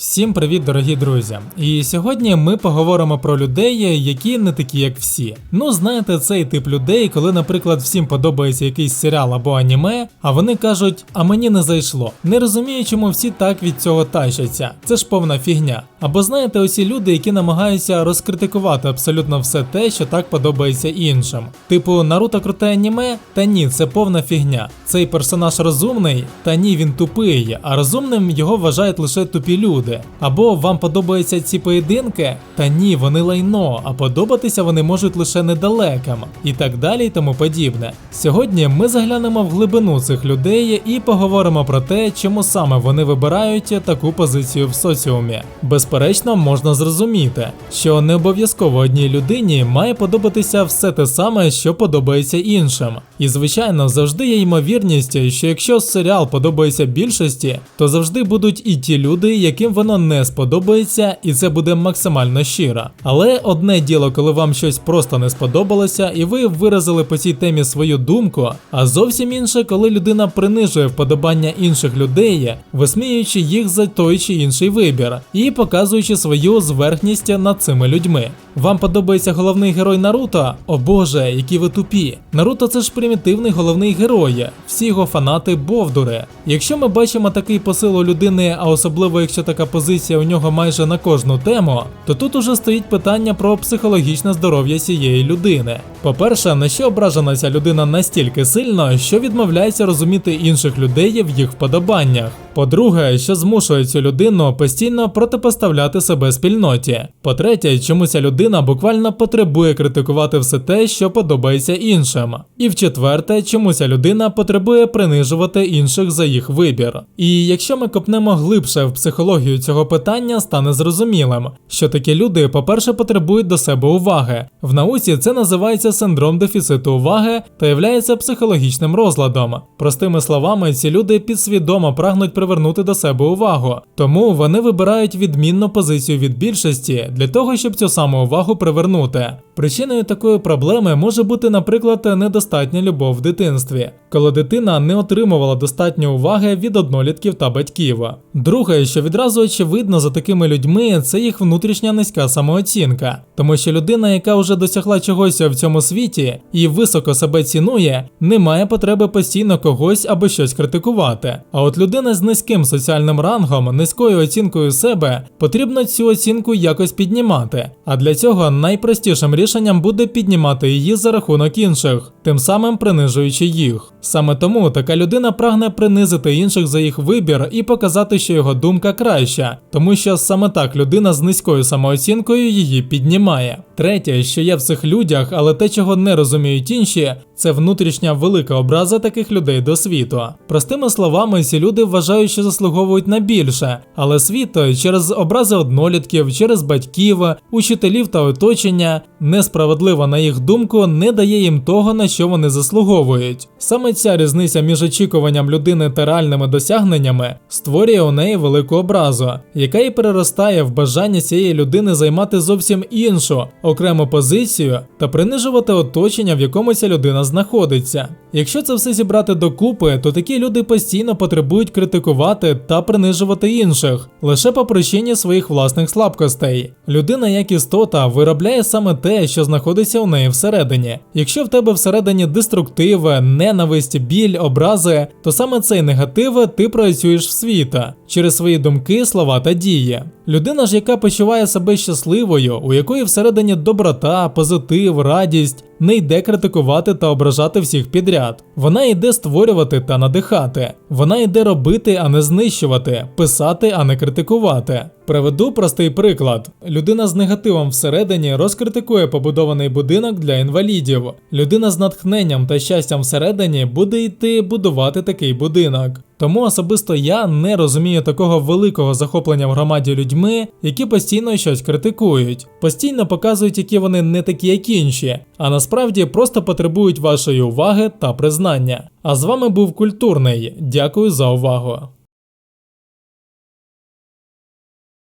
Всім привіт, дорогі друзі! І сьогодні ми поговоримо про людей, які не такі, як всі. Ну, знаєте, цей тип людей, коли, наприклад, всім подобається якийсь серіал або аніме, а вони кажуть, а мені не зайшло. Не розумію, чому всі так від цього тащаться. Це ж повна фігня. Або знаєте, оці люди, які намагаються розкритикувати абсолютно все те, що так подобається іншим. Типу, Наруто круте аніме? Та ні, це повна фігня. Цей персонаж розумний, та ні, він тупий, а розумним його вважають лише тупі люди. Або вам подобаються ці поєдинки? Та ні, вони лайно, а подобатися вони можуть лише недалеким, і так далі, і тому подібне. Сьогодні ми заглянемо в глибину цих людей і поговоримо про те, чому саме вони вибирають таку позицію в соціумі. Безперечно, можна зрозуміти, що не обов'язково одній людині має подобатися все те саме, що подобається іншим. І звичайно, завжди є ймовірність, що якщо серіал подобається більшості, то завжди будуть і ті люди, яким воно не сподобається, і це буде максимально щиро. Але одне діло, коли вам щось просто не сподобалося, і ви виразили по цій темі свою думку, а зовсім інше, коли людина принижує вподобання інших людей, висміюючи їх за той чи інший вибір, і показуючи свою зверхність над цими людьми. Вам подобається головний герой Наруто? О боже, які ви тупі! Наруто це ж примітивний головний герой, всі його фанати бовдури. Якщо ми бачимо такий посил у людини, а особливо якщо така позиція у нього майже на кожну тему, то тут уже стоїть питання про психологічне здоров'я цієї людини. По-перше, на що ображена ця людина настільки сильно, що відмовляється розуміти інших людей в їх вподобаннях. По-друге, що змушує цю людину постійно протипоставляти себе спільноті. По-третє, чому ця людина буквально потребує критикувати все те, що подобається іншим. І в-четверте, чому ця людина потребує принижувати інших за їх вибір. І якщо ми копнемо глибше в психологію цього питання, стане зрозумілим, що такі люди, по-перше, потребують до себе уваги. В науці це називається синдром дефіциту уваги та являється психологічним розладом. Простими словами, ці люди підсвідомо прагнуть привернути до себе увагу, тому вони вибирають відмінну позицію від більшості для того, щоб цю саму увагу привернути. Причиною такої проблеми може бути, наприклад, недостатня любов в дитинстві, коли дитина не отримувала достатньо уваги від однолітків та батьків. Друге, що відразу очевидно за такими людьми, це їх внутрішня низька самооцінка, тому що людина, яка вже досягла чогось в цьому світі і високо себе цінує, не має потреби постійно когось або щось критикувати. А от людина з низьким соціальним рангом, низькою оцінкою себе, потрібно цю оцінку якось піднімати. А для цього найпростішим рішенням буде піднімати її за рахунок інших, тим самим принижуючи їх. Саме тому така людина прагне принизити інших за їх вибір і показати, що його думка краща, тому що саме так людина з низькою самооцінкою її піднімає. Третє, що є в цих людях, але те, чого не розуміють інші, це внутрішня велика образа таких людей до світу. Простими словами, ці люди вважають, що заслуговують на більше, але світ через образи однолітків, через батьків, учителів та оточення несправедливо на їх думку не дає їм того, на що вони заслуговують. Саме ця різниця між очікуванням людини та реальними досягненнями створює у неї велику образу, яка і переростає в бажання цієї людини займати зовсім іншу окрему позицію та принижувати оточення, в якому ця людина знаходиться. Якщо це все зібрати докупи, то такі люди постійно потребують критикувати та принижувати інших лише по причині своїх власних слабкостей. Людина, як істота, виробляє саме те, що знаходиться у неї всередині. Якщо в тебе всередині деструктив, ненависть, біль, образи, то саме цей негатив ти проєцюєш в світа через свої думки, слова та дії. Людина ж, яка почуває себе щасливою, у якої всередині доброта, позитив, радість, не йде критикувати та ображати всіх підряд. Вона йде створювати та надихати. Вона йде робити, а не знищувати, писати, а не критикувати. Приведу простий приклад: людина з негативом всередині розкритикує побудований будинок для інвалідів. Людина з натхненням та щастям всередині буде йти будувати такий будинок. Тому особисто я не розумію такого великого захоплення в громаді людьми, які постійно щось критикують, постійно показують, які вони не такі, як інші, а насправді просто потребують вашої уваги та признання. А з вами був культурний. Дякую за увагу.